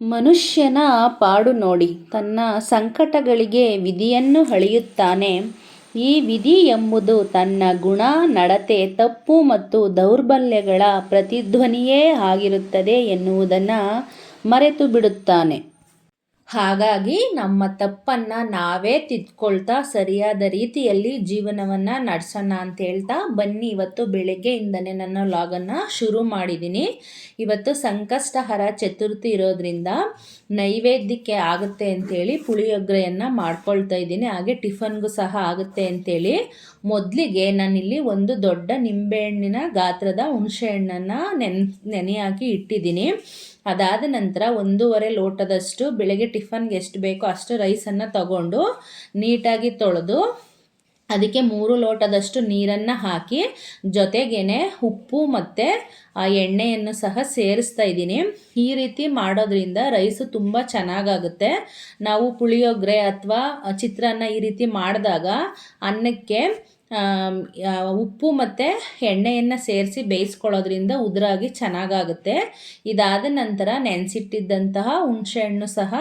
ಮನುಷ್ಯನ ಪಾಡು ನೋಡಿ, ತನ್ನ ಸಂಕಟಗಳಿಗೆ ವಿಧಿಯನ್ನು ಹಳೆಯುತ್ತಾನೆ ಈ ವಿಧಿ ಎಂಬುದು ತನ್ನ ಗುಣ, ನಡತೆ, ತಪ್ಪು ಮತ್ತು ದೌರ್ಬಲ್ಯಗಳ ಪ್ರತಿಧ್ವನಿಯೇ ಆಗಿರುತ್ತದೆ ಎನ್ನುವುದನ್ನು ಮರೆತು ಬಿಡುತ್ತಾನೆ ಹಾಗಾಗಿ ನಮ್ಮ ತಪ್ಪನ್ನು ನಾವೇ ತಿದ್ಕೊಳ್ತಾ ಸರಿಯಾದ ರೀತಿಯಲ್ಲಿ ಜೀವನವನ್ನು ನಡೆಸೋಣ ಅಂತ ಹೇಳ್ತಾ ಬನ್ನಿ ಇವತ್ತು ಬೆಳಗ್ಗೆಯಿಂದನೇ ನನ್ನ ಲಾಗನ್ನು ಶುರು ಮಾಡಿದ್ದೀನಿ. ಇವತ್ತು ಸಂಕಷ್ಟಹರ ಚತುರ್ಥಿ ಇರೋದ್ರಿಂದ ನೈವೇದ್ಯಕ್ಕೆ ಆಗುತ್ತೆ ಅಂಥೇಳಿ ಪುಳಿಯೋಗರೆಯನ್ನು ಮಾಡ್ಕೊಳ್ತಾ ಇದ್ದೀನಿ. ಹಾಗೆ ಟಿಫನ್ಗೂ ಸಹ ಆಗುತ್ತೆ ಅಂಥೇಳಿ ಮೊದಲಿಗೆ ನಾನಿಲ್ಲಿ ಒಂದು ದೊಡ್ಡ ನಿಂಬೆಹಣ್ಣಿನ ಗಾತ್ರದ ಹುಣಸೆ ಹಣ್ಣನ್ನು ನೆನ್ ನೆನೆ ಇಟ್ಟಿದ್ದೀನಿ. ಅದಾದ ನಂತರ ಒಂದೂವರೆ ಲೋಟದಷ್ಟು ಬೆಳಗ್ಗೆ ಟಿಫನ್ಗೆ ಎಷ್ಟು ಬೇಕೋ ಅಷ್ಟು ರೈಸನ್ನು ತಗೊಂಡು ನೀಟಾಗಿ ತೊಳೆದು ಅದಕ್ಕೆ ಮೂರು ಲೋಟದಷ್ಟು ನೀರನ್ನು ಹಾಕಿ ಜೊತೆಗೇನೆ ಉಪ್ಪು ಮತ್ತು ಆ ಎಣ್ಣೆಯನ್ನು ಸಹ ಸೇರಿಸ್ತಾ ಇದ್ದೀನಿ. ಈ ರೀತಿ ಮಾಡೋದ್ರಿಂದ ರೈಸು ತುಂಬ ಚೆನ್ನಾಗಾಗುತ್ತೆ. ನಾವು ಪುಳಿಯೋಗರೆ ಅಥವಾ ಚಿತ್ರಾನ್ನ ಈ ರೀತಿ ಮಾಡಿದಾಗ ಅನ್ನಕ್ಕೆ ಉಪ್ಪು ಮತ್ತು ಎಣ್ಣೆಯನ್ನು ಸೇರಿಸಿ ಬೇಯಿಸ್ಕೊಳ್ಳೋದ್ರಿಂದ ಉದುರಾಗಿ ಚೆನ್ನಾಗಾಗುತ್ತೆ. ಇದಾದ ನಂತರ ನೆನೆಸಿಟ್ಟಿದ್ದಂತಹ ಹುಣಸೆಹಣ್ಣು ಸಹ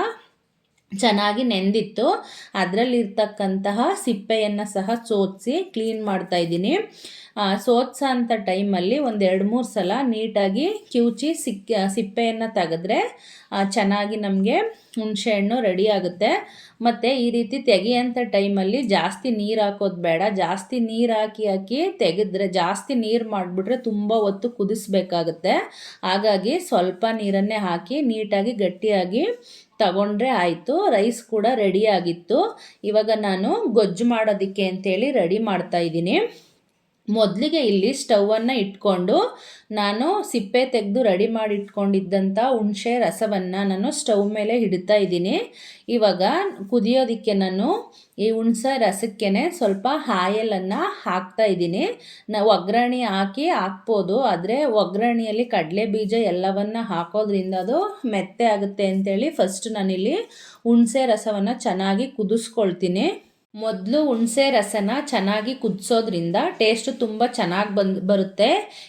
ಚೆನ್ನಾಗಿ ನೆಂದಿತ್ತು. ಅದರಲ್ಲಿರ್ತಕ್ಕಂತಹ ಸಿಪ್ಪೆಯನ್ನು ಸಹ ಸೋದಿಸಿ ಕ್ಲೀನ್ ಮಾಡ್ತಾಯಿದ್ದೀನಿ ಸೋತ್ಸೋ ಅಂಥ ಟೈಮಲ್ಲಿ ಒಂದು ಎರಡು ಮೂರು ಸಲ ನೀಟಾಗಿ ಕಿವುಚಿ ಸಿಕ್ಕ, ಸಿಪ್ಪೆಯನ್ನು ತೆಗೆದ್ರೆ ಚೆನ್ನಾಗಿ ನಮಗೆ ಹುಣಸೆಹಣ್ಣು ರೆಡಿ ಆಗುತ್ತೆ. ಮತ್ತು ಈ ರೀತಿ ತೆಗಿಯೋಂಥ ಟೈಮಲ್ಲಿ ಜಾಸ್ತಿ ನೀರು ಹಾಕೋದು ಬೇಡ. ಜಾಸ್ತಿ ನೀರು ಹಾಕಿ ಹಾಕಿ ತೆಗೆದ್ರೆ, ಜಾಸ್ತಿ ನೀರು ಮಾಡಿಬಿಟ್ರೆ ತುಂಬ ಹೊತ್ತು ಕುದಿಸ್ಬೇಕಾಗುತ್ತೆ. ಹಾಗಾಗಿ ಸ್ವಲ್ಪ ನೀರನ್ನೇ ಹಾಕಿ ನೀಟಾಗಿ ಗಟ್ಟಿಯಾಗಿ ತಗೊಂಡ್ರೆ ಆಯಿತು. ರೈಸ್ ಕೂಡ ರೆಡಿಯಾಗಿತ್ತು ಇವಾಗ ನಾನು ಗೊಜ್ಜು ಮಾಡೋದಕ್ಕೆ ಅಂತೇಳಿ ರೆಡಿ ಮಾಡ್ತಾಯಿದ್ದೀನಿ ಮೊದಲಿಗೆ ಇಲ್ಲಿ ಸ್ಟವನ್ನು ಇಟ್ಕೊಂಡು ನಾನು ಸಿಪ್ಪೆ ತೆಗೆದು ರೆಡಿ ಮಾಡಿ ಇಟ್ಕೊಂಡಿದ್ದಂಥ ಹುಣಸೆ ರಸವನ್ನು ನಾನು ಸ್ಟವ್ ಮೇಲೆ ಹಿಡ್ತಾ ಇದ್ದೀನಿ. ಇವಾಗ ಕುದಿಯೋದಕ್ಕೆ ನಾನು ಈ ಹುಣಸೆ ರಸಕ್ಕೆ ಸ್ವಲ್ಪ ಹಾಯಲನ್ನು ಹಾಕ್ತಾ ಇದ್ದೀನಿ. ನಾವು ಒಗ್ಗರಣೆ ಹಾಕಿ ಹಾಕ್ಬೋದು, ಆದರೆ ಒಗ್ಗರಣೆಯಲ್ಲಿ ಕಡಲೆ ಬೀಜ ಎಲ್ಲವನ್ನು ಹಾಕೋದ್ರಿಂದ ಅದು ಮೆತ್ತೆ ಆಗುತ್ತೆ ಅಂತೇಳಿ ಫಸ್ಟ್ ನಾನಿಲ್ಲಿ ಹುಣಸೆ ರಸವನ್ನು ಚೆನ್ನಾಗಿ ಕುದಿಸ್ಕೊಳ್ತೀನಿ. ಮೊದಲು ಹುಣಸೆ ರಸನ ಚೆನ್ನಾಗಿ ಕುದಿಸೋದ್ರಿಂದ ಟೇಸ್ಟು ತುಂಬ ಚೆನ್ನಾಗಿ ಬಂದು, ಬರುತ್ತೆ.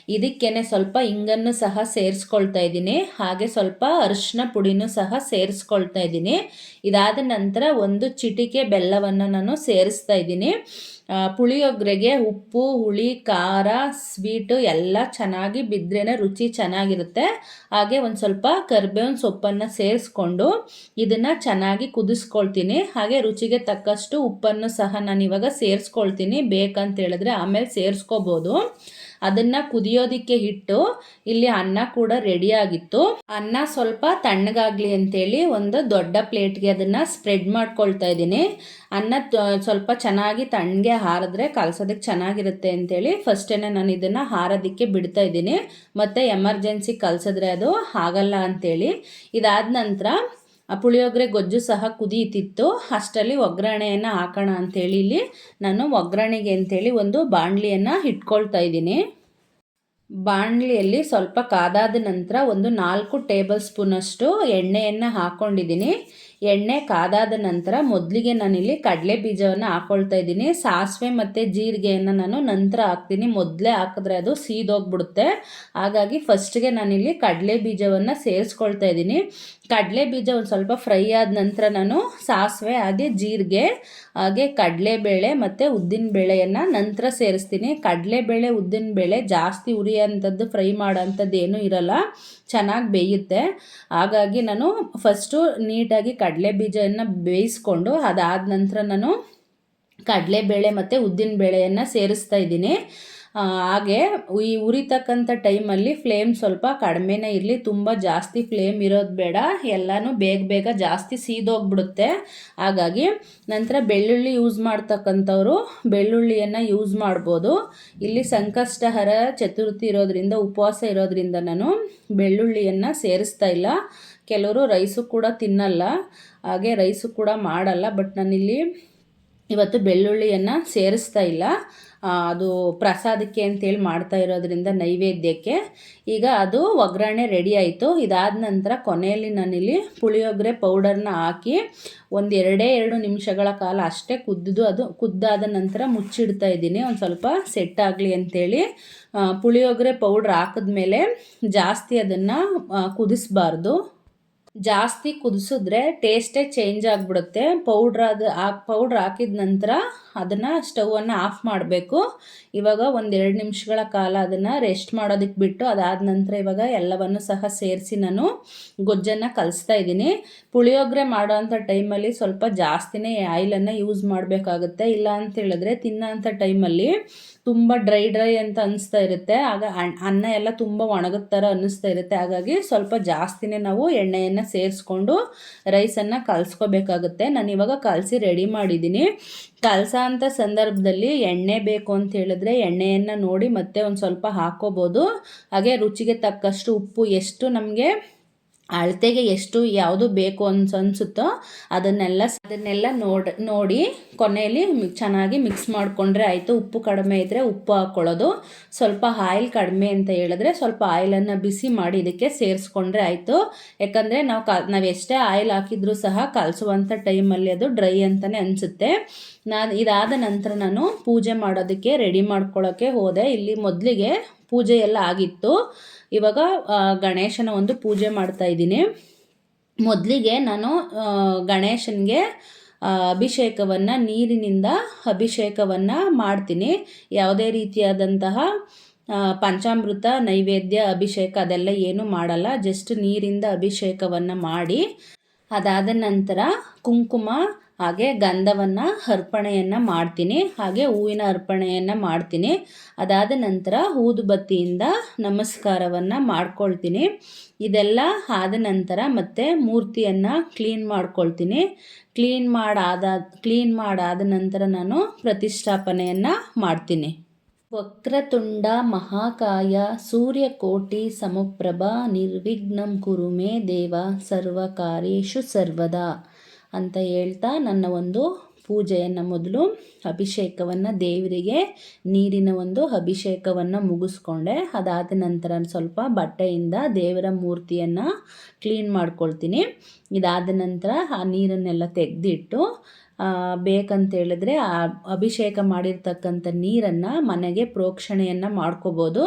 ಇದಕ್ಕೇನೆ ಸ್ವಲ್ಪ ಇಂಗನ್ನು ಸಹ ಸೇರಿಸ್ಕೊಳ್ತಾ ಇದ್ದೀನಿ. ಹಾಗೆ ಸ್ವಲ್ಪ ಅರಿಶಿನ ಪುಡಿನೂ ಸಹ ಸೇರಿಸ್ಕೊಳ್ತಾ ಇದ್ದೀನಿ. ಇದಾದ ನಂತರ ಒಂದು ಚಿಟಿಕೆ ಬೆಲ್ಲವನ್ನು ನಾನು ಸೇರಿಸ್ತಾ ಇದ್ದೀನಿ. ಪುಳಿಯೊಗರೆಗೆ ಉಪ್ಪು, ಹುಳಿ, ಖಾರ ಸ್ವೀಟು ಎಲ್ಲ ಚೆನ್ನಾಗಿ ಬಿದ್ರೇ ರುಚಿ ಚೆನ್ನಾಗಿರುತ್ತೆ. ಹಾಗೆ ಒಂದು ಸ್ವಲ್ಪ ಕರ್ಬೇವಿನ ಸೊಪ್ಪನ್ನು ಸೇರಿಸ್ಕೊಂಡು ಇದನ್ನು ಚೆನ್ನಾಗಿ ಕುದಿಸ್ಕೊಳ್ತೀನಿ. ಹಾಗೆ ರುಚಿಗೆ ತಕ್ಕಷ್ಟು ಉಪ್ಪನ್ನು ಸಹ ನಾನು ಇವಾಗ ಸೇರಿಸ್ಕೊಳ್ತೀನಿ. ಬೇಕಂತ ಹೇಳಿದ್ರೆ ಆಮೇಲೆ ಸೇರಿಸ್ಕೋಬೋದು. ಅದನ್ನು ಕುದಿಯೋದಿಕ್ಕೆ ಇಟ್ಟು ಇಲ್ಲಿ ಅನ್ನ ಕೂಡ ರೆಡಿ ಆಗಿತ್ತು. ಅನ್ನ ಸ್ವಲ್ಪ ತಣ್ಣಗಾಗಲಿ ಅಂತೇಳಿ ಒಂದು ದೊಡ್ಡ ಪ್ಲೇಟ್ಗೆ ಅದನ್ನು ಸ್ಪ್ರೆಡ್ ಮಾಡ್ಕೊಳ್ತಾ ಇದ್ದೀನಿ. ಅನ್ನ ಸ್ವಲ್ಪ ಚೆನ್ನಾಗಿ ತಣ್ಣಗೆ ಹಾರಿದ್ರೆ ಕಲಸೋದಕ್ಕೆ ಚೆನ್ನಾಗಿರುತ್ತೆ ಅಂತೇಳಿ ಫಸ್ಟೇ ನಾನು ಇದನ್ನು ಹಾರೋದಕ್ಕೆ ಬಿಡ್ತಾ ಇದ್ದೀನಿ. ಮತ್ತು ಎಮರ್ಜೆನ್ಸಿ ಕಲಸಿದ್ರೆ ಅದು ಆಗಲ್ಲ ಅಂತೇಳಿ. ಇದಾದ ನಂತರ ಪುಳಿಯೋಗರೆ ಗೊಜ್ಜು ಸಹ ಕುದಿಯುತ್ತಿತ್ತು ಅಷ್ಟರಲ್ಲಿ ಒಗ್ಗರಣೆಯನ್ನು ಹಾಕೋಣ ಅಂಥೇಳಿ ಇಲ್ಲಿ ನಾನು ಒಗ್ಗರಣೆಗೆ ಅಂಥೇಳಿ ಒಂದು ಬಾಣಲಿಯನ್ನು ಇಟ್ಕೊಳ್ತಾ ಇದ್ದೀನಿ. ಬಾಣಲಿಯಲ್ಲಿ ಸ್ವಲ್ಪ ಕಾದಾದ ನಂತರ ಒಂದು ನಾಲ್ಕು ಟೇಬಲ್ ಸ್ಪೂನಷ್ಟು ಎಣ್ಣೆಯನ್ನು ಹಾಕ್ಕೊಂಡಿದ್ದೀನಿ ಎಣ್ಣೆ ಕಾದಾದ ನಂತರ ಮೊದಲಿಗೆ ನಾನಿಲ್ಲಿ ಕಡಲೆ ಬೀಜವನ್ನು ಹಾಕ್ಕೊಳ್ತಾ ಇದ್ದೀನಿ. ಸಾಸಿವೆ ಮತ್ತು ಜೀರಿಗೆಯನ್ನು ನಾನು ನಂತರ ಹಾಕ್ತೀನಿ. ಮೊದಲೇ ಹಾಕಿದ್ರೆ ಅದು ಸೀದೋಗ್ಬಿಡುತ್ತೆ. ಹಾಗಾಗಿ ಫಸ್ಟ್ಗೆ ನಾನಿಲ್ಲಿ ಕಡಲೆ ಬೀಜವನ್ನು ಸೇರಿಸ್ಕೊಳ್ತಾ ಇದ್ದೀನಿ. ಕಡಲೆ ಬೀಜ ಒಂದು ಸ್ವಲ್ಪ ಫ್ರೈ ಆದ ನಂತರ ನಾನು ಸಾಸಿವೆ, ಹಾಗೆ ಜೀರಿಗೆ, ಹಾಗೆ ಕಡಲೆಬೇಳೆ ಮತ್ತು ಉದ್ದಿನ ಬೇಳೆಯನ್ನು ನಂತರ ಸೇರಿಸ್ತೀನಿ. ಕಡಲೆಬೇಳೆ ಉದ್ದಿನ ಬೇಳೆ ಜಾಸ್ತಿ ಉರಿಯೋಂಥದ್ದು ಫ್ರೈ ಮಾಡೋಂಥದ್ದು ಏನೂ ಇರಲ್ಲ. ಚೆನ್ನಾಗಿ ಬೇಯುತ್ತೆ. ಹಾಗಾಗಿ ನಾನು ಫಸ್ಟು ನೀಟಾಗಿ ಕಡಲೆ ಬೀಜವನ್ನು ಬೇಯಿಸ್ಕೊಂಡು ಅದಾದ ನಂತರ ನಾನು ಕಡಲೆಬೇಳೆ ಮತ್ತು ಉದ್ದಿನ ಬೇಳೆಯನ್ನು ಸೇರಿಸ್ತಾ ಇದ್ದೀನಿ. ಹಾಗೆ ಈ ಉರಿತಕ್ಕಂಥ ಟೈಮಲ್ಲಿ ಫ್ಲೇಮ್ ಸ್ವಲ್ಪ ಕಡಿಮೆನೇ ಇರಲಿ, ತುಂಬ ಜಾಸ್ತಿ ಫ್ಲೇಮ್ ಇರೋದು ಬೇಡ, ಎಲ್ಲನೂ ಬೇಗ ಬೇಗ ಜಾಸ್ತಿ ಸೀದೋಗ್ಬಿಡುತ್ತೆ. ಹಾಗಾಗಿ ನಂತರ ಬೆಳ್ಳುಳ್ಳಿ ಯೂಸ್ ಮಾಡ್ತಕ್ಕಂಥವ್ರು ಬೆಳ್ಳುಳ್ಳಿಯನ್ನು ಯೂಸ್ ಮಾಡ್ಬೋದು. ಇಲ್ಲಿ ಸಂಕಷ್ಟಹರ ಚತುರ್ಥಿ ಇರೋದ್ರಿಂದ, ಉಪವಾಸ ಇರೋದ್ರಿಂದ ನಾನು ಬೆಳ್ಳುಳ್ಳಿಯನ್ನು ಸೇರಿಸ್ತಾ ಇಲ್ಲ. ಕೆಲವರು ರೈಸು ಕೂಡ ತಿನ್ನಲ್ಲ, ಹಾಗೆ ರೈಸು ಕೂಡ ಮಾಡಲ್ಲ, ಬಟ್ ನಾನಿಲ್ಲಿ ಇವತ್ತು ಬೆಳ್ಳುಳ್ಳಿಯನ್ನು ಸೇರಿಸ್ತಾ ಇಲ್ಲ. ಅದು ಪ್ರಸಾದಕ್ಕೆ ಅಂತೇಳಿ ಮಾಡ್ತಾ ಇರೋದ್ರಿಂದ ನೈವೇದ್ಯಕ್ಕೆ. ಈಗ ಅದು ಒಗ್ಗರಣೆ ರೆಡಿ ಆಯಿತು. ಇದಾದ ನಂತರ ಕೊನೆಯಲ್ಲಿ ನಾನಿಲ್ಲಿ ಪುಳಿಯೋಗರೆ ಪೌಡರ್ನ ಹಾಕಿ ಒಂದು ಎರಡೇ ಎರಡು ನಿಮಿಷಗಳ ಕಾಲ ಅಷ್ಟೇ ಕುದ್ದು ಅದು ಕುದ್ದಾದ ನಂತರ ಮುಚ್ಚಿಡ್ತಾ ಇದ್ದೀನಿ. ಒಂದು ಸ್ವಲ್ಪ ಸೆಟ್ ಆಗಲಿ ಅಂಥೇಳಿ ಪುಳಿಯೋಗರೆ ಪೌಡ್ರ್ ಹಾಕಿದ್ಮೇಲೆ ಜಾಸ್ತಿ ಅದನ್ನು ಕುದಿಸ್ಬಾರ್ದು. ಜಾಸ್ತಿ ಕುದಿಸಿದ್ರೆ ಟೇಸ್ಟೇ ಚೇಂಜ್ ಆಗಿಬಿಡುತ್ತೆ. ಪೌಡ್ರ್ ಅದು ಹಾಕಿ ಪೌಡ್ರ್ ಹಾಕಿದ ನಂತರ ಅದನ್ನು ಸ್ಟವನ್ನು ಆಫ್ ಮಾಡಬೇಕು. ಇವಾಗ ಒಂದೆರಡು ನಿಮಿಷಗಳ ಕಾಲ ಅದನ್ನು ರೆಸ್ಟ್ ಮಾಡೋದಕ್ಕೆ ಬಿಟ್ಟು ಅದಾದ ನಂತರ ಇವಾಗ ಎಲ್ಲವನ್ನು ಸಹ ಸೇರಿಸಿ ನಾನು ಗೊಜ್ಜನ್ನು ಕಲಿಸ್ತಾ ಇದ್ದೀನಿ. ಪುಳಿಯೋಗರೆ ಮಾಡೋವಂಥ ಟೈಮಲ್ಲಿ ಸ್ವಲ್ಪ ಜಾಸ್ತಿನೇ ಆಯಿಲನ್ನು ಯೂಸ್ ಮಾಡಬೇಕಾಗುತ್ತೆ. ಇಲ್ಲ ಅಂತ ಹೇಳಿದ್ರೆ ತಿನ್ನೋ ಅಂಥ ಟೈಮಲ್ಲಿ ತುಂಬ ಡ್ರೈ ಡ್ರೈ ಅಂತ ಅನಿಸ್ತಾ ಇರುತ್ತೆ. ಆಗ ಅನ್ನ ಎಲ್ಲ ತುಂಬ ಒಣಗದ ಥರ ಅನ್ನಿಸ್ತಾ ಇರುತ್ತೆ. ಹಾಗಾಗಿ ಸ್ವಲ್ಪ ಜಾಸ್ತಿನೇ ನಾವು ಎಣ್ಣೆಯನ್ನು ಸೇರಿಸ್ಕೊಂಡು ರೈಸನ್ನು ಕಲಸ್ಕೋಬೇಕಾಗುತ್ತೆ. ನಾನು ಇವಾಗ ಕಲಸಿ ರೆಡಿ ಮಾಡಿದ್ದೀನಿ ಕಲಸ ಅಂತ ಸಂದರ್ಭದಲ್ಲಿ ಎಣ್ಣೆ ಬೇಕು ಅಂತ ಹೇಳಿದ್ರೆ ಎಣ್ಣೆಯನ್ನು ನೋಡಿ ಮತ್ತೆ ಒಂದು ಸ್ವಲ್ಪ ಹಾಕ್ಕೋಬೋದು ಹಾಗೆ ರುಚಿಗೆ ತಕ್ಕಷ್ಟು ಉಪ್ಪು ಎಷ್ಟು ನಮಗೆ ಅಳತೆಗೆ ಎಷ್ಟು ಯಾವುದು ಬೇಕು ಅನ್ಸ್, ಅನಿಸುತ್ತೋ ಅದನ್ನೆಲ್ಲ ಅದನ್ನೆಲ್ಲ ನೋಡಿ ನೋಡಿ ಕೊನೆಯಲ್ಲಿ ಚೆನ್ನಾಗಿ ಮಿಕ್ಸ್ ಮಾಡಿಕೊಂಡ್ರೆ ಆಯಿತು. ಉಪ್ಪು ಕಡಿಮೆ ಇದ್ದರೆ ಉಪ್ಪು ಹಾಕ್ಕೊಳ್ಳೋದು ಸ್ವಲ್ಪ ಆಯಿಲ್ ಕಡಿಮೆ ಅಂತ ಹೇಳಿದ್ರೆ ಸ್ವಲ್ಪ ಆಯಿಲನ್ನು ಬಿಸಿ ಮಾಡಿ ಇದಕ್ಕೆ ಸೇರಿಸ್ಕೊಂಡ್ರೆ ಆಯಿತು. ಯಾಕಂದರೆ ನಾವು ಕ, ನಾವು ಎಷ್ಟೇ ಆಯಿಲ್ ಹಾಕಿದ್ರೂ ಸಹ ಕಲಸುವಂಥ ಟೈಮಲ್ಲಿ ಅದು ಡ್ರೈ ಅಂತಲೇ ಅನಿಸುತ್ತೆ. ನಾನು ಇದಾದ ನಂತರ ನಾನು ಪೂಜೆ ಮಾಡೋದಕ್ಕೆ ರೆಡಿ ಮಾಡ್ಕೊಳ್ಳೋಕ್ಕೆ ಹೋದೆ. ಇಲ್ಲಿ ಮೊದಲಿಗೆ ಪೂಜೆ ಎಲ್ಲ ಆಗಿತ್ತು. ಇವಾಗ ಗಣೇಶನ ಒಂದು ಪೂಜೆ ಮಾಡ್ತಾ ಇದ್ದೀನಿ. ಮೊದಲಿಗೆ ನಾನು ಗಣೇಶನಿಗೆ ಅಭಿಷೇಕವನ್ನು, ನೀರಿನಿಂದ ಅಭಿಷೇಕವನ್ನು ಮಾಡ್ತೀನಿ. ಯಾವುದೇ ರೀತಿಯಾದಂತಹ ಪಂಚಾಮೃತ, ನೈವೇದ್ಯ, ಅಭಿಷೇಕ ಅದೆಲ್ಲ ಏನೂ ಮಾಡಲ್ಲ. ಜಸ್ಟ್ ನೀರಿಂದ ಅಭಿಷೇಕವನ್ನು ಮಾಡಿ. ಅದಾದ ನಂತರ ಕುಂಕುಮ ಹಾಗೆ ಗಂಧವನ್ನು ಅರ್ಪಣೆಯನ್ನು ಮಾಡ್ತೀನಿ, ಹಾಗೆ ಹೂವಿನ ಅರ್ಪಣೆಯನ್ನು ಮಾಡ್ತೀನಿ. ಅದಾದ ನಂತರ ಊದುಬತ್ತಿಯಿಂದ ನಮಸ್ಕಾರವನ್ನು ಮಾಡ್ಕೊಳ್ತೀನಿ. ಇದೆಲ್ಲ ಆದ ನಂತರ ಮತ್ತೆ ಮೂರ್ತಿಯನ್ನು ಕ್ಲೀನ್ ಮಾಡ್ಕೊಳ್ತೀನಿ. ಕ್ಲೀನ್ ಮಾಡಾದ ಕ್ಲೀನ್ ಮಾಡಾದ ನಂತರ ನಾನು ಪ್ರತಿಷ್ಠಾಪನೆಯನ್ನು ಮಾಡ್ತೀನಿ. ವಕ್ರತುಂಡ ಮಹಾಕಾಯ, ಸೂರ್ಯಕೋಟಿ ಸಮಪ್ರಭ, ನಿರ್ವಿಘ್ನಂ ಕುರುಮೇ ದೇವ ಸರ್ವಕಾರ್ಯೇಶು ಸರ್ವದಾ. ಅಂತ ಹೇಳ್ತಾ ನನ್ನ ಒಂದು ಪೂಜೆಯನ್ನು ಮೊದಲು ಅಭಿಷೇಕವನ್ನು ದೇವರಿಗೆ, ನೀರಿನ ಒಂದು ಅಭಿಷೇಕವನ್ನು ಮುಗಿಸ್ಕೊಂಡೆ. ಅದಾದ ನಂತರ ಸ್ವಲ್ಪ ಬಟ್ಟೆಯಿಂದ ದೇವರ ಮೂರ್ತಿಯನ್ನು ಕ್ಲೀನ್ ಮಾಡ್ಕೊಳ್ತೀನಿ. ಇದಾದ ನಂತರ ಆ ನೀರನ್ನೆಲ್ಲ ತೆಗೆದಿಟ್ಟು ಬೇಕಂತ ಹೇಳಿದ್ರೆ ಆ ಅಭಿಷೇಕ ಮಾಡಿರ್ತಕ್ಕಂಥ ನೀರನ್ನು ಮನೆಗೆ ಪ್ರೋಕ್ಷಣೆಯನ್ನು ಮಾಡ್ಕೋಬೋದು.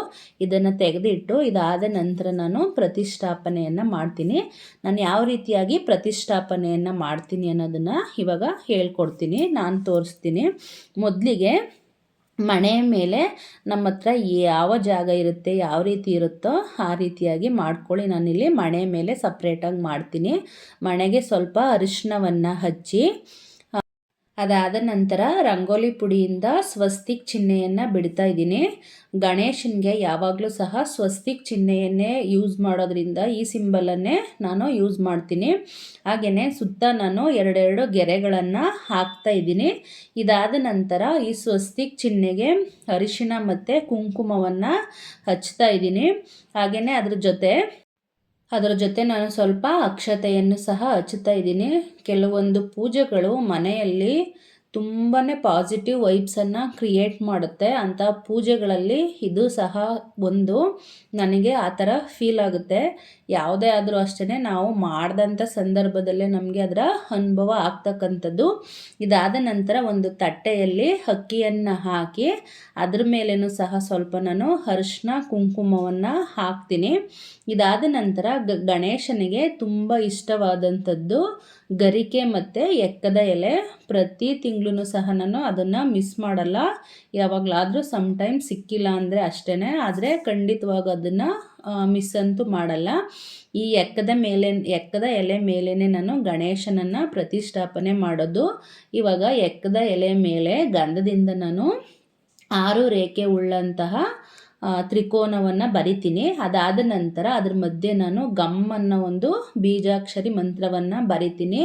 ಇದನ್ನು ತೆಗೆದಿಟ್ಟು ಇದಾದ ನಂತರ ನಾನು ಪ್ರತಿಷ್ಠಾಪನೆಯನ್ನು ಮಾಡ್ತೀನಿ. ನಾನು ಯಾವ ರೀತಿಯಾಗಿ ಪ್ರತಿಷ್ಠಾಪನೆಯನ್ನು ಮಾಡ್ತೀನಿ ಅನ್ನೋದನ್ನು ಇವಾಗ ಹೇಳ್ಕೊಡ್ತೀನಿ. ನಾನು ತೋರಿಸ್ತೀನಿ. ಮೊದಲಿಗೆ ಮನೆ ಮೇಲೆ ನಮ್ಮ ಹತ್ರ ಯಾವ ಜಾಗ ಇರುತ್ತೆ, ಯಾವ ರೀತಿ ಇರುತ್ತೋ ಆ ರೀತಿಯಾಗಿ ಮಾಡ್ಕೊಳ್ಳಿ. ನಾನಿಲ್ಲಿ ಮನೆ ಮೇಲೆ ಸಪ್ರೇಟಾಗಿ ಮಾಡ್ತೀನಿ. ಮಣೆಗೆ ಸ್ವಲ್ಪ ಅರಿಶಿನವನ್ನು ಹಚ್ಚಿ ಅದಾದ ನಂತರ ರಂಗೋಲಿ ಪುಡಿಯಿಂದ ಸ್ವಸ್ತಿಕ್ ಚಿಹ್ನೆಯನ್ನು ಬಿಡ್ತಾ ಇದ್ದೀನಿ. ಗಣೇಶನಿಗೆ ಯಾವಾಗಲೂ ಸಹ ಸ್ವಸ್ತಿಕ್ ಚಿಹ್ನೆಯನ್ನೇ ಯೂಸ್ ಮಾಡೋದ್ರಿಂದ ಈ ಸಿಂಬಲನ್ನೇ ನಾನು ಯೂಸ್ ಮಾಡ್ತೀನಿ. ಹಾಗೆಯೇ ಸುತ್ತ ನಾನು ಎರಡೆರಡು ಗೆರೆಗಳನ್ನು ಹಾಕ್ತಾ ಇದ್ದೀನಿ. ಇದಾದ ನಂತರ ಈ ಸ್ವಸ್ತಿಕ್ ಚಿಹ್ನೆಗೆ ಅರಿಶಿನ ಮತ್ತು ಕುಂಕುಮವನ್ನು ಹಚ್ತಾ ಇದ್ದೀನಿ. ಹಾಗೆಯೇ ಅದ್ರ ಜೊತೆ ಅದರ ಜೊತೆ ನಾನು ಸ್ವಲ್ಪ ಅಕ್ಷತೆಯನ್ನು ಸಹ ಹಚ್ಚುತ್ತಾ ಇದ್ದೀನಿ. ಕೆಲವೊಂದು ಪೂಜೆಗಳು ಮನೆಯಲ್ಲಿ ತುಂಬಾ ಪಾಸಿಟಿವ್ ವೈಬ್ಸನ್ನು ಕ್ರಿಯೇಟ್ ಮಾಡುತ್ತೆ. ಅಂಥ ಪೂಜೆಗಳಲ್ಲಿ ಇದು ಸಹ ಒಂದು ನನಗೆ ಆ ಥರ ಫೀಲ್ ಆಗುತ್ತೆ. ಯಾವುದೇ ಆದರೂ ಅಷ್ಟೇ ನಾವು ಮಾಡಿದಂಥ ಸಂದರ್ಭದಲ್ಲೇ ನಮಗೆ ಅದರ ಅನುಭವ ಆಗ್ತಕ್ಕಂಥದ್ದು. ಇದಾದ ನಂತರ ಒಂದು ತಟ್ಟೆಯಲ್ಲಿ ಅಕ್ಕಿಯನ್ನು ಹಾಕಿ ಅದ್ರ ಮೇಲೇನೂ ಸಹ ಸ್ವಲ್ಪ ನಾನು ಅರಿಶಿನ, ಕುಂಕುಮವನ್ನು ಹಾಕ್ತೀನಿ. ಇದಾದ ನಂತರ ಗಣೇಶನಿಗೆ ತುಂಬ ಇಷ್ಟವಾದಂಥದ್ದು ಗರಿಕೆ ಮತ್ತು ಎಕ್ಕದ ಎಲೆ ಪ್ರತಿ ತಿಂಗಳೂ ಸಹ ನಾನು ಅದನ್ನು ಮಿಸ್ ಮಾಡಲ್ಲ. ಯಾವಾಗಲಾದರೂ ಸಮ್ಟೈಮ್ ಸಿಕ್ಕಿಲ್ಲ ಅಂದರೆ ಅಷ್ಟೇ ಆದರೆ ಖಂಡಿತವಾಗಿ ಅದನ್ನು ಮಿಸ್ ಅಂತೂ ಮಾಡಲ್ಲ. ಈ ಎಕ್ಕದ ಮೇಲೆ, ಎಕ್ಕದ ಎಲೆ ಮೇಲೇ ನಾನು ಗಣೇಶನನ್ನು ಪ್ರತಿಷ್ಠಾಪನೆ ಮಾಡೋದು. ಇವಾಗ ಎಕ್ಕದ ಎಲೆ ಮೇಲೆ ಗಂಧದಿಂದ ನಾನು ಆರು ರೇಖೆ ಉಳ್ಳಂತಹ ತ್ರಿಕೋನವನ್ನು ಬರಿತೀನಿ. ಅದಾದ ನಂತರ ಅದ್ರ ಮಧ್ಯೆ ನಾನು ಗಮ್ ಅನ್ನೋ ಒಂದು ಬೀಜಾಕ್ಷರಿ ಮಂತ್ರವನ್ನು ಬರಿತೀನಿ.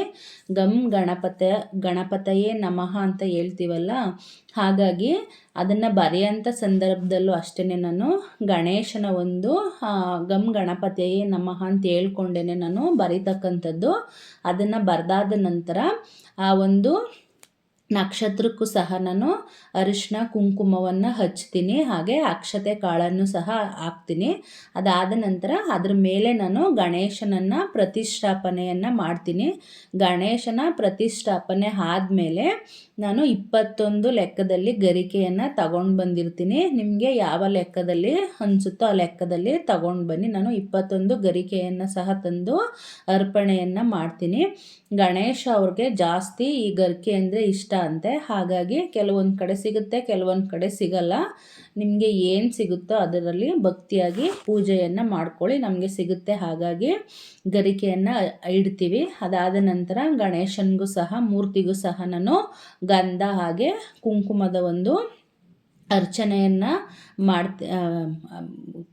ಗಮ್ ಗಣಪತ, ಗಣಪತಯೇ ನಮಃ ಅಂತ ಹೇಳ್ತೀವಲ್ಲ? ಹಾಗಾಗಿ ಅದನ್ನು ಬರೆಯೋಂಥ ಸಂದರ್ಭದಲ್ಲೂ ಅಷ್ಟೇ ನಾನು ಗಣೇಶನ ಒಂದು ಗಮ್ ಗಣಪತಿಯೇ ನಮಃ ಅಂತ ಹೇಳ್ಕೊಂಡೇ ನಾನು ಬರೀತಕ್ಕಂಥದ್ದು. ಅದನ್ನು ಬರೆದಾದ ನಂತರ ಆ ಒಂದು ನಕ್ಷತ್ರಕ್ಕೂ ಸಹ ನಾನು ಅರಿಶಿನ ಕುಂಕುಮವನ್ನು ಹಚ್ತೀನಿ, ಹಾಗೆ ಅಕ್ಷತೆ ಕಾಳನ್ನು ಸಹ ಹಾಕ್ತೀನಿ. ಅದಾದ ನಂತರ ಅದ್ರ ಮೇಲೆ ನಾನು ಗಣೇಶನನ್ನು ಪ್ರತಿಷ್ಠಾಪನೆಯನ್ನು ಮಾಡ್ತೀನಿ. ಗಣೇಶನ ಪ್ರತಿಷ್ಠಾಪನೆ ಆದಮೇಲೆ ನಾನು ಇಪ್ಪತ್ತೊಂದು ಲೆಕ್ಕದಲ್ಲಿ ಗರಿಕೆಯನ್ನು ತಗೊಂಡು ಬಂದಿರ್ತೀನಿ. ನಿಮಗೆ ಯಾವ ಲೆಕ್ಕದಲ್ಲಿ ಅನಿಸುತ್ತೋ ಆ ಲೆಕ್ಕದಲ್ಲಿ ತಗೊಂಡು ಬನ್ನಿ. ನಾನು ಇಪ್ಪತ್ತೊಂದು ಗರಿಕೆಯನ್ನು ಸಹ ತಂದು ಅರ್ಪಣೆಯನ್ನು ಮಾಡ್ತೀನಿ. ಗಣೇಶ ಅವ್ರಿಗೆ ಜಾಸ್ತಿ ಈ ಗರಿಕೆ ಅಂದರೆ ಇಷ್ಟ ಅಂತೆ. ಹಾಗಾಗಿ ಕೆಲವೊಂದು ಕಡೆ ಸಿಗುತ್ತೆ, ಕೆಲವೊಂದು ಕಡೆ ಸಿಗಲ್ಲ. ನಿಮಗೆ ಏನು ಸಿಗುತ್ತೋ ಅದರಲ್ಲಿ ಭಕ್ತಿಯಾಗಿ ಪೂಜೆಯನ್ನು ಮಾಡ್ಕೊಳ್ಳಿ. ನಮಗೆ ಸಿಗುತ್ತೆ. ಹಾಗಾಗಿ ಗರಿಕೆಯನ್ನು ಇಡ್ತೀವಿ. ಅದಾದ ನಂತರ ಗಣೇಶನಿಗೂ ಸಹ, ಮೂರ್ತಿಗೂ ಸಹ ನಾನು ಗಂಧ ಹಾಗೆ ಕುಂಕುಮದ ಒಂದು ಅರ್ಚನೆಯನ್ನು ಮಾಡ್ತಿ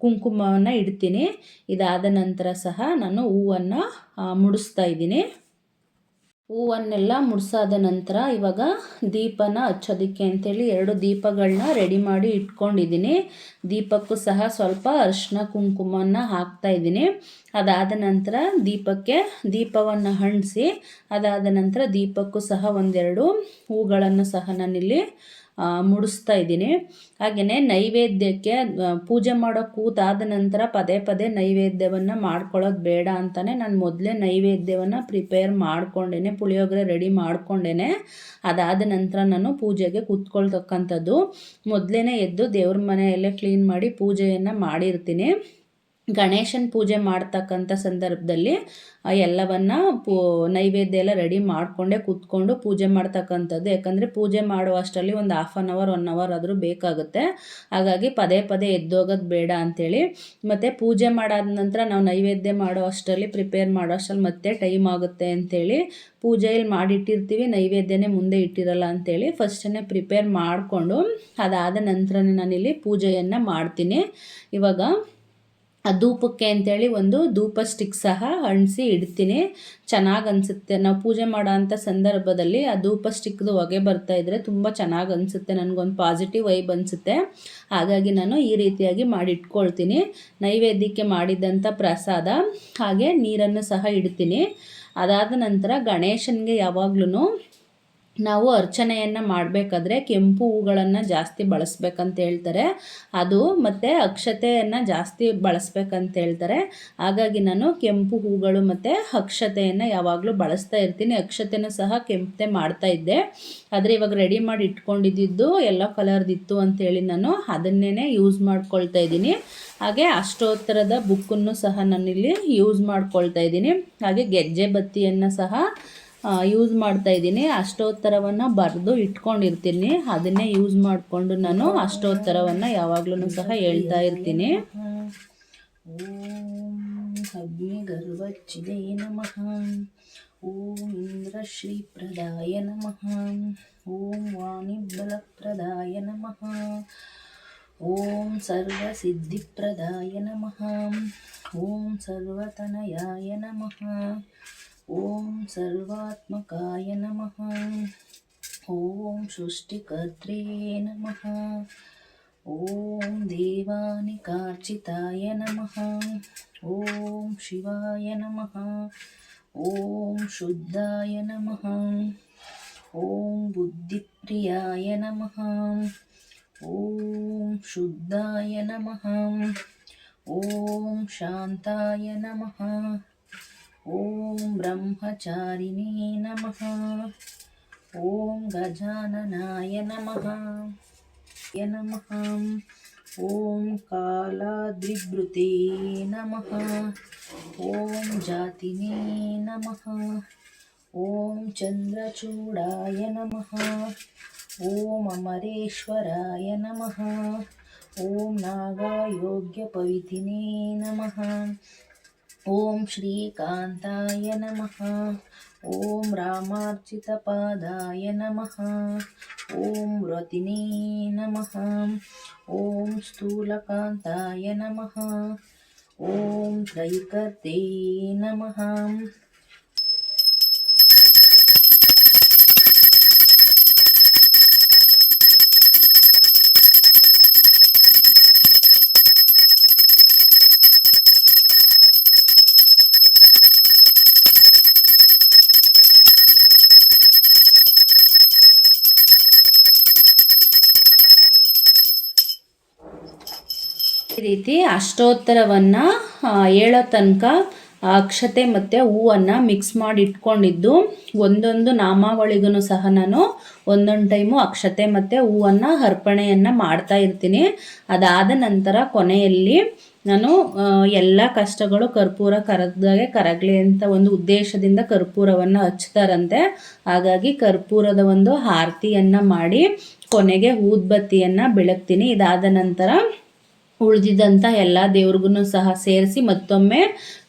ಕುಂಕುಮವನ್ನು ಇಡ್ತೀನಿ. ಇದಾದ ನಂತರ ಸಹ ನಾನು ಹೂವನ್ನು ಮುಡಿಸ್ತಾ ಇದ್ದೀನಿ. ಹೂವನ್ನೆಲ್ಲ ಮುಡ್ಸಾದ ನಂತರ ಇವಾಗ ದೀಪನ ಹಚ್ಚೋದಕ್ಕೆ ಅಂತೇಳಿ ಎರಡು ದೀಪಗಳನ್ನ ರೆಡಿ ಮಾಡಿ ಇಟ್ಕೊಂಡಿದ್ದೀನಿ. ದೀಪಕ್ಕೂ ಸಹ ಸ್ವಲ್ಪ ಅರಿಶಿನ ಕುಂಕುಮನ ಹಾಕ್ತಾ ಇದ್ದೀನಿ. ಅದಾದ ನಂತರ ದೀಪಕ್ಕೆ ದೀಪವನ್ನು ಹಣಿಸಿ, ಅದಾದ ನಂತರ ದೀಪಕ್ಕೂ ಸಹ ಒಂದೆರಡು ಹೂಗಳನ್ನು ಸಹ ನಾನಿಲ್ಲಿ ಮುಡಿಸ್ತಾ ಇದ್ದೀನಿ. ಹಾಗೆಯೇ ನೈವೇದ್ಯಕ್ಕೆ ಪೂಜೆ ಮಾಡೋ ಕೂತಾದ ನಂತರ ಪದೇ ಪದೇ ನೈವೇದ್ಯವನ್ನು ಮಾಡ್ಕೊಳ್ಳೋದು ಬೇಡ ಅಂತಲೇ ನಾನು ಮೊದಲೇ ನೈವೇದ್ಯವನ್ನು ಪ್ರಿಪೇರ್ ಮಾಡ್ಕೊಂಡೇನೆ, ಪುಳಿಯೋಗರೆ ರೆಡಿ ಮಾಡ್ಕೊಂಡೇನೆ. ಅದಾದ ನಂತರ ನಾನು ಪೂಜೆಗೆ ಕೂತ್ಕೊಳ್ತಕ್ಕಂಥದ್ದು. ಮೊದಲೇ ಎದ್ದು ದೇವ್ರ ಮನೆಯಲ್ಲೇ ಕ್ಲೀನ್ ಮಾಡಿ ಪೂಜೆಯನ್ನು ಮಾಡಿರ್ತೀನಿ. ಗಣೇಶನ ಪೂಜೆ ಮಾಡ್ತಕ್ಕಂಥ ಸಂದರ್ಭದಲ್ಲಿ ಎಲ್ಲವನ್ನು ಪೂ, ನೈವೇದ್ಯ ಎಲ್ಲ ರೆಡಿ ಮಾಡಿಕೊಂಡೇ ಕೂತ್ಕೊಂಡು ಪೂಜೆ ಮಾಡ್ತಕ್ಕಂಥದ್ದು. ಯಾಕಂದರೆ ಪೂಜೆ ಮಾಡುವಷ್ಟರಲ್ಲಿ ಒಂದು half an hour one hour ಆದರೂ ಬೇಕಾಗುತ್ತೆ. ಹಾಗಾಗಿ ಪದೇ ಪದೇ ಎದ್ದೋಗೋದು ಬೇಡ ಅಂಥೇಳಿ ಮತ್ತು ಪೂಜೆ ಮಾಡಾದ ನಂತರ ನಾವು ನೈವೇದ್ಯ ಮಾಡೋ ಅಷ್ಟರಲ್ಲಿ ಪ್ರಿಪೇರ್ ಮಾಡೋ ಅಷ್ಟರಲ್ಲಿ ಮತ್ತೆ ಟೈಮ್ ಆಗುತ್ತೆ ಅಂಥೇಳಿ ಪೂಜೆಯಲ್ಲಿ ಮಾಡಿಟ್ಟಿರ್ತೀವಿ. ನೈವೇದ್ಯನೇ ಮುಂದೆ ಇಟ್ಟಿರಲ್ಲ ಅಂಥೇಳಿ ಫಸ್ಟನ್ನೇ ಪ್ರಿಪೇರ್ ಮಾಡಿಕೊಂಡು ಅದಾದ ನಂತರನೇ ನಾನಿಲ್ಲಿ ಪೂಜೆಯನ್ನು ಮಾಡ್ತೀನಿ. ಇವಾಗ ಆ ಧೂಪಕ್ಕೆ ಅಂತೇಳಿ ಒಂದು ಧೂಪ ಸ್ಟಿಕ್ ಸಹ ಅಣಿಸಿ ಇಡ್ತೀನಿ. ಚೆನ್ನಾಗಿ ಅನಿಸುತ್ತೆ. ನಾವು ಪೂಜೆ ಮಾಡೋ ಅಂಥ ಸಂದರ್ಭದಲ್ಲಿ ಆ ಧೂಪ ಸ್ಟಿಕ್ದು ಹೊಗೆ ಬರ್ತಾ ಇದ್ದರೆ ತುಂಬ ಚೆನ್ನಾಗಿ ಅನಿಸುತ್ತೆ. ನನಗೊಂದು ಪಾಸಿಟಿವ್ ವೈಬ್ ಅನಿಸುತ್ತೆ. ಹಾಗಾಗಿ ನಾನು ಈ ರೀತಿಯಾಗಿ ಮಾಡಿ ಇಟ್ಕೊಳ್ತೀನಿ ನೈವೇದ್ಯಕ್ಕೆ ಮಾಡಿದಂಥ ಪ್ರಸಾದ, ಹಾಗೆ ನೀರನ್ನು ಸಹ ಇಡ್ತೀನಿ. ಅದಾದ ನಂತರ ಗಣೇಶನಿಗೆ ಯಾವಾಗ್ಲೂ ನಾವು ಅರ್ಚನೆಯನ್ನು ಮಾಡಬೇಕಾದ್ರೆ ಕೆಂಪು ಹೂಗಳನ್ನು ಜಾಸ್ತಿ ಬಳಸ್ಬೇಕಂತ ಹೇಳ್ತಾರೆ. ಅದು ಮತ್ತು ಅಕ್ಷತೆಯನ್ನು ಜಾಸ್ತಿ ಬಳಸ್ಬೇಕಂತ ಹೇಳ್ತಾರೆ. ಹಾಗಾಗಿ ನಾನು ಕೆಂಪು ಹೂಗಳು ಮತ್ತು ಅಕ್ಷತೆಯನ್ನು ಯಾವಾಗಲೂ ಬಳಸ್ತಾ ಇರ್ತೀನಿ. ಅಕ್ಷತೆನೂ ಸಹ ಕೆಂಪತೆ ಮಾಡ್ತಾ ಇದ್ದೆ. ಆದರೆ ಇವಾಗ ರೆಡಿ ಮಾಡಿ ಇಟ್ಕೊಂಡಿದ್ದು ಎಲ್ಲ ಕಲರ್ದಿತ್ತು ಅಂತೇಳಿ ನಾನು ಅದನ್ನೇ ಯೂಸ್ ಮಾಡ್ಕೊಳ್ತಾ ಇದ್ದೀನಿ. ಹಾಗೆ ಅಷ್ಟೋತ್ತರದ ಬುಕ್ಕನ್ನು ಸಹ ನಾನಿಲ್ಲಿ ಯೂಸ್ ಮಾಡ್ಕೊಳ್ತಾ ಇದ್ದೀನಿ. ಹಾಗೆ ಗೆಜ್ಜೆ ಬತ್ತಿಯನ್ನು ಸಹ ಯೂಸ್ ಮಾಡ್ತಾ ಇದ್ದೀನಿ. ಅಷ್ಟೋತ್ತರವನ್ನು ಬರೆದು ಇಟ್ಕೊಂಡಿರ್ತೀನಿ. ಅದನ್ನೇ ಯೂಸ್ ಮಾಡಿಕೊಂಡು ನಾನು ಅಷ್ಟೋತ್ತರವನ್ನು ಯಾವಾಗಲೂ ಸಹ ಹೇಳ್ತಾ ಇರ್ತೀನಿ. ಓಂ ನಮಃ. ಓಂ ಇಂದ್ರಶ್ರೀಪ್ರದಾಯ ನಮಃ. ಓಂ ವಾಣಿಬಲಪ್ರದಾಯ ನಮಃ. ಓಂ ಸರ್ವಸಿದ್ಧಿಪ್ರದಾಯ ನಮಃ. ಓಂ ಸರ್ವತನಯಾಯ ನಮಃ. ಓಂ ಸರ್ವಾತ್ಮಕಾಯ ನಮಃ ಓಂ ಸೃಷ್ಟಿಕರ್ತ್ರೇ ನಮಃ ಓಂ ದೇವಾನಿಕಾರ್ಚಿತಾಯ ನಮಃ ಓಂ ಶಿವಾಯ ನಮಃ ಓಂ ಶುದ್ಧಾಯ ನಮಃ ಓಂ ಬುದ್ಧಿಪ್ರಿಯಾಯ ನಮಃ ಓಂ ಶುದ್ಧಾಯ ನಮಃ ಓಂ ಶಾಂತಾಯ ನಮಃ ಓಂ ಬ್ರಹ್ಮಚಾರಿಣೇ ನಮಃ ಓಂ ಗಜಾನನಾಯ ನಮಃ ಯ ನಮಃ ಓಂ ಕಾಲಾದ್ರಿಭೃತೆ ನಮಃ ಓಂ ಜಾತಿನೇ ನಮಃ ಓಂ ಚಂದ್ರಚೂಡಾಯ ನಮಃ ಓಂ ಅಮರೇಶ್ವರಾಯ ನಮಃ ಓಂ ನಾಗಾಯೋಗ್ಯಪವಿತಿನೇ ನಮಃ ಓಂ ಶ್ರೀಕಾಂತಾಯ ನಮಃ ಓಂ ರಾಮಾರ್ಚಿತಪಾದಾಯ ನಮಃ ಓಂ ರತಿನೇ ನಮಃ ಓಂ ಸ್ಥೂಲಕಾಂತಾಯ ನಮಃ ಓಂ ತ್ರೈಕರ್ತೆ ನಮಃ ಈ ರೀತಿ ಅಷ್ಟೋತ್ತರವನ್ನು ಹೇಳೋ ತನಕ ಅಕ್ಷತೆ ಮತ್ತು ಹೂವನ್ನು ಮಿಕ್ಸ್ ಮಾಡಿ ಇಟ್ಕೊಂಡಿದ್ದು. ಒಂದೊಂದು ನಾಮಾವಳಿಗೂ ಸಹ ನಾನು ಒಂದೊಂದು ಟೈಮು ಅಕ್ಷತೆ ಮತ್ತು ಹೂವನ್ನು ಅರ್ಪಣೆಯನ್ನು ಮಾಡ್ತಾ ಇರ್ತೀನಿ. ಅದಾದ ನಂತರ ಕೊನೆಯಲ್ಲಿ ನಾನು ಎಲ್ಲ ಕಷ್ಟಗಳು ಕರ್ಪೂರ ಕರಗ್ದಾಗೆ ಕರಗಲಿ ಅಂತ ಒಂದು ಉದ್ದೇಶದಿಂದ ಕರ್ಪೂರವನ್ನು ಹಚ್ತಾರಂತೆ. ಹಾಗಾಗಿ ಕರ್ಪೂರದ ಒಂದು ಆರತಿಯನ್ನು ಮಾಡಿ ಕೊನೆಗೆ ಊದ್ಬತ್ತಿಯನ್ನು ಬೆಳಗ್ತೀನಿ. ಇದಾದ ನಂತರ ಉಳಿದಿದ್ದಂಥ ಎಲ್ಲ ದೇವ್ರಿಗೂ ಸಹ ಸೇರಿಸಿ ಮತ್ತೊಮ್ಮೆ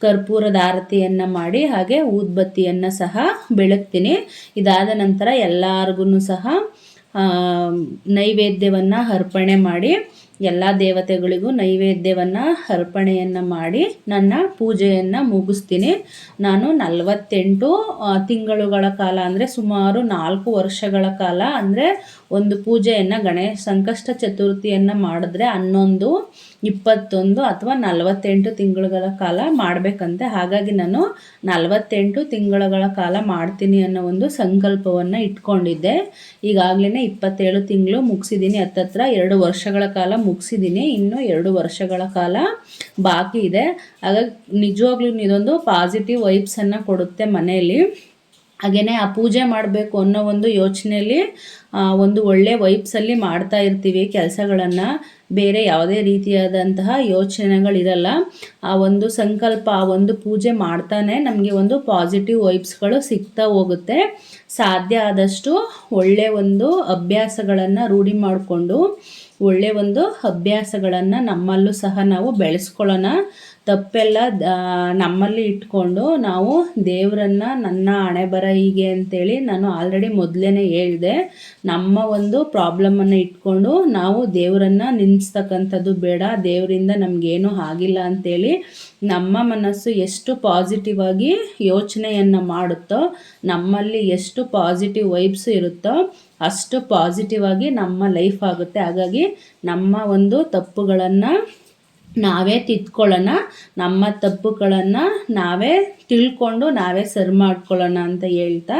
ಕರ್ಪೂರದ ಆರತಿಯನ್ನು ಮಾಡಿ ಹಾಗೆ ಊದ್ಬತ್ತಿಯನ್ನು ಸಹ ಬೆಳಗ್ತೀನಿ. ಇದಾದ ನಂತರ ಎಲ್ಲರಿಗೂ ಸಹ ನೈವೇದ್ಯವನ್ನು ಅರ್ಪಣೆ ಮಾಡಿ ಎಲ್ಲ ದೇವತೆಗಳಿಗೂ ನೈವೇದ್ಯವನ್ನು, ಅರ್ಪಣೆಯನ್ನು ಮಾಡಿ ನನ್ನ ಪೂಜೆಯನ್ನು ಮುಗಿಸ್ತೀನಿ. ನಾನು ನಲವತ್ತೆಂಟು ತಿಂಗಳುಗಳ ಕಾಲ ಅಂದರೆ ಸುಮಾರು ನಾಲ್ಕು ವರ್ಷಗಳ ಕಾಲ ಅಂದರೆ ಒಂದು ಪೂಜೆಯನ್ನು ಗಣೇಶ ಸಂಕಷ್ಟ ಚತುರ್ಥಿಯನ್ನು ಮಾಡಿದ್ರೆ ಹನ್ನೊಂದು ಇಪ್ಪತ್ತೊಂದು ಅಥವಾ ನಲವತ್ತೆಂಟು ತಿಂಗಳುಗಳ ಕಾಲ ಮಾಡಬೇಕಂತೆ. ಹಾಗಾಗಿ ನಾನು ನಲವತ್ತೆಂಟು ತಿಂಗಳುಗಳ ಕಾಲ ಮಾಡ್ತೀನಿ ಅನ್ನೋ ಒಂದು ಸಂಕಲ್ಪವನ್ನು ಇಟ್ಕೊಂಡಿದ್ದೆ. ಈಗಾಗಲೇ ಇಪ್ಪತ್ತೇಳು ತಿಂಗಳು ಮುಗಿಸಿದ್ದೀನಿ ಹತ್ತತ್ರ ಎರಡು ವರ್ಷಗಳ ಕಾಲ ಮುಗಿಸಿದ್ದೀನಿ ಇನ್ನೂ ಎರಡು ವರ್ಷಗಳ ಕಾಲ ಬಾಕಿ ಇದೆ. ಹಾಗಾಗಿ ನಿಜವಾಗ್ಲೂ ಇದೊಂದು ಪಾಸಿಟಿವ್ ವೈಬ್ಸನ್ನು ಕೊಡುತ್ತೆ ಮನೆಯಲ್ಲಿ. ಹಾಗೆಯೇ ಆ ಪೂಜೆ ಮಾಡಬೇಕು ಅನ್ನೋ ಒಂದು ಯೋಚನೆಯಲ್ಲಿ ಒಂದು ಒಳ್ಳೆ ವೈಬ್ಸಲ್ಲಿ ಮಾಡ್ತಾ ಇರ್ತೀವಿ ಕೆಲಸಗಳನ್ನು. ಬೇರೆ ಯಾವುದೇ ರೀತಿಯಾದಂತಹ ಯೋಚನೆಗಳಿರಲ್ಲ. ಆ ಒಂದು ಸಂಕಲ್ಪ, ಆ ಒಂದು ಪೂಜೆ ಮಾಡ್ತಾನೆ ನಮಗೆ ಒಂದು ಪಾಸಿಟಿವ್ ವೈಬ್ಸ್ಗಳು ಸಿಗ್ತಾ ಹೋಗುತ್ತೆ. ಸಾಧ್ಯ ಆದಷ್ಟು ಒಳ್ಳೆ ಒಂದು ಅಭ್ಯಾಸಗಳನ್ನು ರೂಢಿ ಮಾಡಿಕೊಂಡು, ಒಳ್ಳೆ ಒಂದು ಅಭ್ಯಾಸಗಳನ್ನು ನಮ್ಮಲ್ಲೂ ಸಹ ನಾವು ಬೆಳೆಸ್ಕೊಳ್ಳೋಣ. ತಪ್ಪೆಲ್ಲ ನಮ್ಮಲ್ಲಿ ಇಟ್ಕೊಂಡು ನಾವು ದೇವರನ್ನ, ನನ್ನ ಹಣೆ ಬರ ಹೀಗೆ ಅಂತೇಳಿ ನಾನು ಆಲ್ರೆಡಿ ಮೊದಲೇ ಹೇಳಿದೆ. ನಮ್ಮ ಒಂದು ಪ್ರಾಬ್ಲಮನ್ನು ಇಟ್ಕೊಂಡು ನಾವು ದೇವರನ್ನು ನಿಲ್ಲಿಸ್ತಕ್ಕಂಥದ್ದು ಬೇಡ, ದೇವರಿಂದ ನಮಗೇನು ಆಗಿಲ್ಲ ಅಂತೇಳಿ ನಮ್ಮ ಮನಸ್ಸು ಎಷ್ಟು ಪಾಸಿಟಿವ್ ಆಗಿ ಯೋಚನೆಯನ್ನು ಮಾಡುತ್ತೋ, ನಮ್ಮಲ್ಲಿ ಎಷ್ಟು ಪಾಸಿಟಿವ್ ವೈಬ್ಸ್ ಇರುತ್ತೋ ಅಷ್ಟು ಪಾಸಿಟಿವ್ ಆಗಿ ನಮ್ಮ ಲೈಫ್ ಆಗುತ್ತೆ. ಹಾಗಾಗಿ ನಮ್ಮ ಒಂದು ತಪ್ಪುಗಳನ್ನು ನಾವೇ ತಿದ್ಕೊಳ್ಳೋಣ, ನಮ್ಮ ತಪ್ಪುಗಳನ್ನು ನಾವೇ ತಿಳ್ಕೊಂಡು ನಾವೇ ಸರಿ ಮಾಡ್ಕೊಳ್ಳೋಣ ಅಂತ ಹೇಳ್ತಾ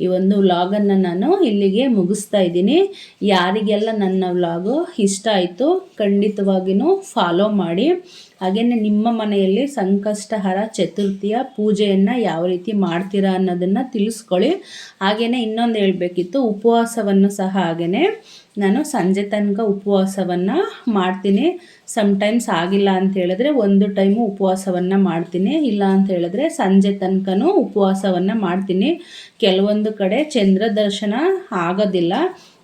ಈ ಒಂದು ವ್ಲಾಗನ್ನು ನಾನು ಇಲ್ಲಿಗೆ ಮುಗಿಸ್ತಾ ಇದ್ದೀನಿ. ಯಾರಿಗೆಲ್ಲ ನನ್ನ ವ್ಲಾಗು ಇಷ್ಟ ಆಯಿತು ಖಂಡಿತವಾಗಿಯೂ ಫಾಲೋ ಮಾಡಿ. ಹಾಗೆಯೇ ನಿಮ್ಮ ಮನೆಯಲ್ಲಿ ಸಂಕಷ್ಟಹರ ಚತುರ್ಥಿಯ ಪೂಜೆಯನ್ನು ಯಾವ ರೀತಿ ಮಾಡ್ತೀರಾ ಅನ್ನೋದನ್ನು ತಿಳಿಸ್ಕೊಳ್ಳಿ. ಹಾಗೆಯೇ ಇನ್ನೊಂದು ಹೇಳಬೇಕಿತ್ತು, ಉಪವಾಸವನ್ನು ಸಹ ಹಾಗೆಯೇ ನಾನು ಸಂಜೆ ತನಕ ಉಪವಾಸವನ್ನು ಮಾಡ್ತೀನಿ. ಸಮ್ಟೈಮ್ಸ್ ಆಗಿಲ್ಲ ಅಂತ ಹೇಳಿದ್ರೆ ಒಂದು ಟೈಮು ಉಪವಾಸವನ್ನು ಮಾಡ್ತೀನಿ. ಇಲ್ಲ ಅಂತ ಹೇಳಿದ್ರೆ ಸಂಜೆ ತನಕನೂ ಉಪವಾಸವನ್ನು ಮಾಡ್ತೀನಿ. ಕೆಲವೊಂದು ಕಡೆ ಚಂದ್ರ ದರ್ಶನ ಆಗೋದಿಲ್ಲ.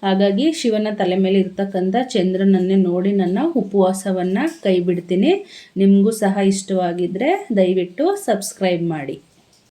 ಹಾಗಾಗಿ ಶಿವನ ತಲೆ ಮೇಲೆ ಇರ್ತಕ್ಕಂಥ ಚಂದ್ರನನ್ನೇ ನೋಡಿ ನನ್ನ ಉಪವಾಸವನ್ನು ಕೈ ಬಿಡ್ತೀನಿ ನಿಮಗೂ ಸಹ ಇಷ್ಟವಾಗಿದ್ದರೆ ದಯವಿಟ್ಟು ಸಬ್ಸ್ಕ್ರೈಬ್ ಮಾಡಿ.